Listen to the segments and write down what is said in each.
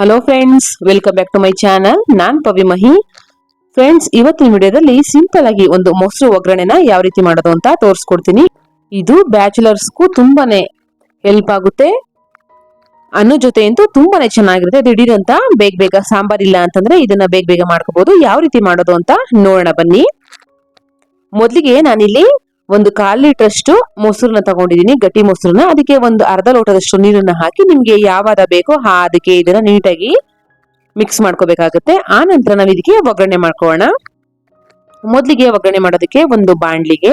Hello friends welcome back to my channel non Pavi Mahi. Friends ಇವತ್ತಿನ ವಿಡಿಯೋದಲ್ಲಿ simple ಆಗಿ ಒಂದು ಮೊಸರು ಒಗ್ಗರಣೆನ ಯಾವ ರೀತಿ ಮಾಡೋದು ಅಂತ ತೋರಿಸ್ಕೊಡ್ತೀನಿ. ಇದು ಬ್ಯಾಚುಲರ್ಸ್ಗೂ ತುಂಬಾನೇ ಹೆಲ್ಪ್ ಆಗುತ್ತೆ. ಅನ್ನ ಜೊತೆ ಅಂತೂ ತುಂಬಾನೇ ಚೆನ್ನಾಗಿರುತ್ತೆ. ದಿಢೀರ್ ಅಂತ ಬೇಗ ಬೇಗ ಸಾಂಬಾರ್ ಇಲ್ಲ ಅಂತಂದ್ರೆ ಇದನ್ನ ಬೇಗ ಬೇಗ ಮಾಡ್ಕೋಬಹುದು ಯಾವ ರೀತಿ ಮಾಡೋದು ಅಂತ ನೋಡೋಣ ಬನ್ನಿ. ಮೊದಲಿಗೆ ನಾನಿಲ್ಲಿ ಒಂದು ಕಾಲ್ ಲೀಟರ್ ಅಷ್ಟು ಮೊಸರನ್ನ ತಗೊಂಡಿದ್ದೀನಿ, ಗಟ್ಟಿ ಮೊಸರನ್ನ. ಅದಕ್ಕೆ ಒಂದು ಅರ್ಧ ಲೋಟದಷ್ಟು ನೀರನ್ನ ಹಾಕಿ ನಿಮ್ಗೆ ಯಾವಾಗ ಬೇಕೋ ಆ ಅದಕ್ಕೆ ಇದನ್ನ ನೀಟಾಗಿ ಮಿಕ್ಸ್ ಮಾಡ್ಕೋಬೇಕಾಗುತ್ತೆ. ಆ ನಂತರ ನಾವು ಇದಕ್ಕೆ ಒಗ್ಗರಣೆ ಮಾಡ್ಕೊಳ್ಳೋಣ ಮೊದಲಿಗೆ ಒಗ್ಗರಣೆ ಮಾಡೋದಕ್ಕೆ ಒಂದು ಬಾಣ್ಲಿಗೆ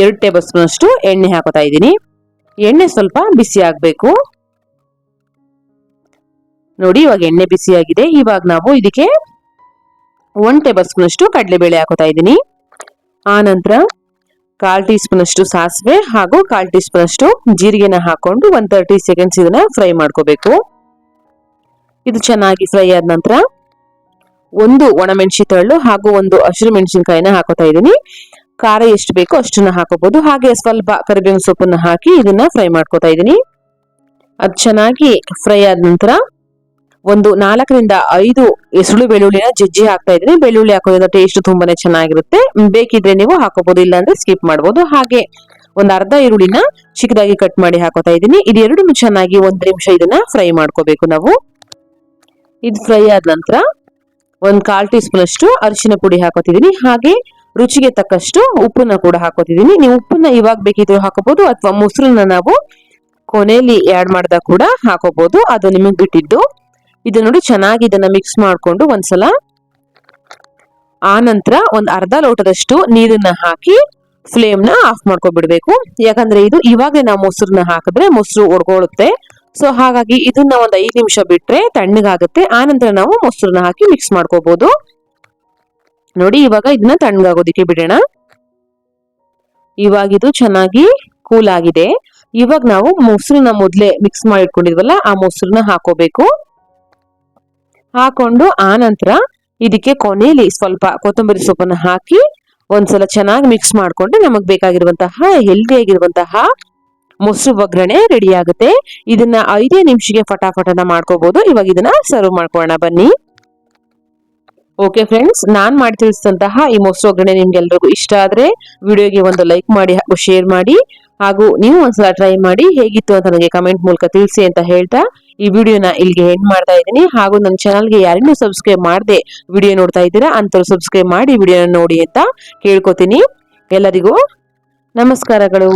ಎರಡು ಟೇಬಲ್ ಸ್ಪೂನ್ ಅಷ್ಟು ಎಣ್ಣೆ ಹಾಕೋತಾ ಇದ್ದೀನಿ. ಎಣ್ಣೆ ಸ್ವಲ್ಪ ಬಿಸಿ ಆಗಬೇಕು. ನೋಡಿ, ಇವಾಗ ಎಣ್ಣೆ ಬಿಸಿ ಆಗಿದೆ. ಇವಾಗ ನಾವು ಇದಕ್ಕೆ ಒನ್ ಟೇಬಲ್ ಸ್ಪೂನ್ ಅಷ್ಟು ಕಡಲೆಬೇಳೆ ಹಾಕೋತಾ ಇದ್ದೀನಿ. ಆ ನಂತರ ಕಾಲ್ ಟೀ ಸ್ಪೂನ್ ಅಷ್ಟು ಸಾಸಿವೆ ಹಾಗೂ ಕಾಲ್ ಟೀ ಸ್ಪೂನ್ ಅಷ್ಟು ಜೀರಿಗೆನ ಹಾಕೊಂಡು ಒಂದ್ ತರ್ಟಿ ಸೆಕೆಂಡ್ಸ್ ಇದನ್ನ ಫ್ರೈ ಮಾಡ್ಕೋಬೇಕು. ಇದು ಚೆನ್ನಾಗಿ ಫ್ರೈ ಆದ ನಂತರ ಒಂದು ಒಣಮೆಣಸಿ ತಳ್ಳು ಹಾಗೂ ಒಂದು ಹಸಿರು ಮೆಣಸಿನಕಾಯಿನ ಹಾಕೋತಾ ಇದ್ದೀನಿ. ಖಾರ ಎಷ್ಟು ಬೇಕೋ ಅಷ್ಟನ್ನ ಹಾಕೋಬಹುದು ಹಾಗೆ ಸ್ವಲ್ಪ ಕರಿಬೇವಿನ ಸೊಪ್ಪನ್ನ ಹಾಕಿ ಇದನ್ನ ಫ್ರೈ ಮಾಡ್ಕೋತಾ ಇದ್ದೀನಿ. ಅದು ಚೆನ್ನಾಗಿ ಫ್ರೈ ಆದ ನಂತರ ಒಂದು ನಾಲ್ಕರಿಂದ ಐದು ಹೆಸರು ಬೆಳ್ಳುಳ್ಳಿನ ಜಜ್ಜಿ ಹಾಕ್ತಾ ಇದ್ದೀನಿ ಬೆಳ್ಳುಳ್ಳಿ ಹಾಕೋದ್ರಿಂದ ಟೇಸ್ಟ್ ತುಂಬಾನೇ ಚೆನ್ನಾಗಿರುತ್ತೆ. ಬೇಕಿದ್ರೆ ನೀವು ಹಾಕೋಬಹುದು ಇಲ್ಲಾಂದ್ರೆ ಸ್ಕಿಪ್ ಮಾಡಬಹುದು ಹಾಗೆ ಒಂದು ಅರ್ಧ ಈರುಳ್ಳಿನ ಚಿಕ್ಕದಾಗಿ ಕಟ್ ಮಾಡಿ ಹಾಕೋತಾ ಇದ್ದೀನಿ. ಇದೆರಡನ್ನು ಚೆನ್ನಾಗಿ ಒಂದ್ ನಿಮಿಷ ಇದನ್ನ ಫ್ರೈ ಮಾಡ್ಕೋಬೇಕು ನಾವು. ಇದು ಫ್ರೈ ಆದ ನಂತರ ಒಂದ್ ಕಾಲ್ ಟೀ ಸ್ಪೂನ್ ಅಷ್ಟು ಅರಿಶಿನ ಪುಡಿ ಹಾಕೋತಿದ್ದೀನಿ. ಹಾಗೆ ರುಚಿಗೆ ತಕ್ಕಷ್ಟು ಉಪ್ಪನ್ನ ಕೂಡ ಹಾಕೋತಿದ್ದೀನಿ. ನೀವು ಉಪ್ಪನ್ನ ಇವಾಗ ಬೇಕಿದ್ರು ಹಾಕೋಬಹುದು ಅಥವಾ ಮೊಸರನ್ನ ನಾವು ಕೊನೆಯಲ್ಲಿ ಆಡ್ ಮಾಡ್ದಾಗ ಕೂಡ ಹಾಕೋಬಹುದು ಅದು ನಿಮಗೆ ಬಿಟ್ಟಿದ್ದು. ಇದು ನೋಡಿ ಚೆನ್ನಾಗಿ ಇದನ್ನ ಮಿಕ್ಸ್ ಮಾಡಿಕೊಂಡು ಒಂದ್ಸಲ. ಆ ನಂತರ ಒಂದು ಅರ್ಧ ಲೋಟದಷ್ಟು ನೀರನ್ನ ಹಾಕಿ ಫ್ಲೇಮ್ನ ಆಫ್ ಮಾಡ್ಕೊಬಿಡ್ಬೇಕು. ಯಾಕಂದ್ರೆ ಇದು ಇವಾಗಲೇ ನಾವು ಮೊಸರನ್ನ ಹಾಕಿದ್ರೆ ಮೊಸರು ಒಡ್ಕೊಳ್ಳುತ್ತೆ ಸೊ ಹಾಗಾಗಿ ಇದನ್ನ ಒಂದ್ ಐದು ನಿಮಿಷ ಬಿಟ್ರೆ ತಣ್ಣಗಾಗುತ್ತೆ. ಆ ನಂತರ ನಾವು ಮೊಸರನ್ನ ಹಾಕಿ ಮಿಕ್ಸ್ ಮಾಡ್ಕೋಬಹುದು ನೋಡಿ, ಇವಾಗ ಇದನ್ನ ತಣ್ಣಗಾಗೋದಿಕ್ಕೆ ಬಿಡೋಣ. ಇವಾಗ ಇದು ಚೆನ್ನಾಗಿ ಕೂಲ್ ಆಗಿದೆ. ಇವಾಗ ನಾವು ಮೊಸರನ್ನ ಮೊದಲೇ ಮಿಕ್ಸ್ ಮಾಡಿ ಇಟ್ಕೊಂಡಿದ್ವಲ್ಲ ಆ ಮೊಸರನ್ನ ಹಾಕೋಬೇಕು. ಹಾಕೊಂಡು ಆ ನಂತರ ಇದಕ್ಕೆ ಕೊನೆಯಲ್ಲಿ ಸ್ವಲ್ಪ ಕೊತ್ತಂಬರಿ ಸೊಪ್ಪನ್ನ ಹಾಕಿ ಒಂದ್ಸಲ ಚೆನ್ನಾಗಿ ಮಿಕ್ಸ್ ಮಾಡಿಕೊಂಡು ನಮಗ್ ಬೇಕಾಗಿರುವಂತಹ ಹೆಲ್ದಿ ಆಗಿರುವಂತಹ ಮೊಸರು ಒಗ್ಗರಣೆ ರೆಡಿ ಆಗುತ್ತೆ. ಇದನ್ನ ಐದೇ ನಿಮಿಷಕ್ಕೆ ಫಟಾಫಟನ ಮಾಡ್ಕೋಬಹುದು ಇವಾಗ ಇದನ್ನ ಸರ್ವ್ ಮಾಡ್ಕೊಳ್ಳೋಣ. ಬನ್ನಿ. ಓಕೆ ಫ್ರೆಂಡ್ಸ್ ನಾನ್ ಮಾಡಿ ತಿಳಿಸಿದಂತಹ ಈ ಮೊಸರು ಒಗ್ಗರಣೆ ನಿಮ್ಗೆಲ್ರಿಗೂ ಇಷ್ಟ ಆದ್ರೆ ವಿಡಿಯೋಗೆ ಒಂದು ಲೈಕ್ ಮಾಡಿ ಹಾಗೂ ಶೇರ್ ಮಾಡಿ. ಹಾಗೂ ನೀವು ಒಂದ್ಸಲ ಟ್ರೈ ಮಾಡಿ ಹೇಗಿತ್ತು ಅಂತ ನನಗೆ ಕಮೆಂಟ್ ಮೂಲಕ ತಿಳಿಸಿ ಅಂತ ಹೇಳ್ತಾ ಈ ವಿಡಿಯೋನ ಇಲ್ಲಿಗೆ ಎಂಡ್ ಮಾಡ್ತಾ ಇದ್ದೀನಿ. ಹಾಗೂ ನನ್ನ ಚಾನಲ್ಗೆ ಯಾರಿಗೂ ಸಬ್ಸ್ಕ್ರೈಬ್ ಮಾಡದೆ ವಿಡಿಯೋ ನೋಡ್ತಾ ಇದ್ದೀರಾ ಅಂತವ್ರು ಸಬ್ಸ್ಕ್ರೈಬ್ ಮಾಡಿ ವಿಡಿಯೋನ ನೋಡಿ ಅಂತ ಕೇಳ್ಕೊತೀನಿ. ಎಲ್ಲರಿಗೂ ನಮಸ್ಕಾರಗಳು.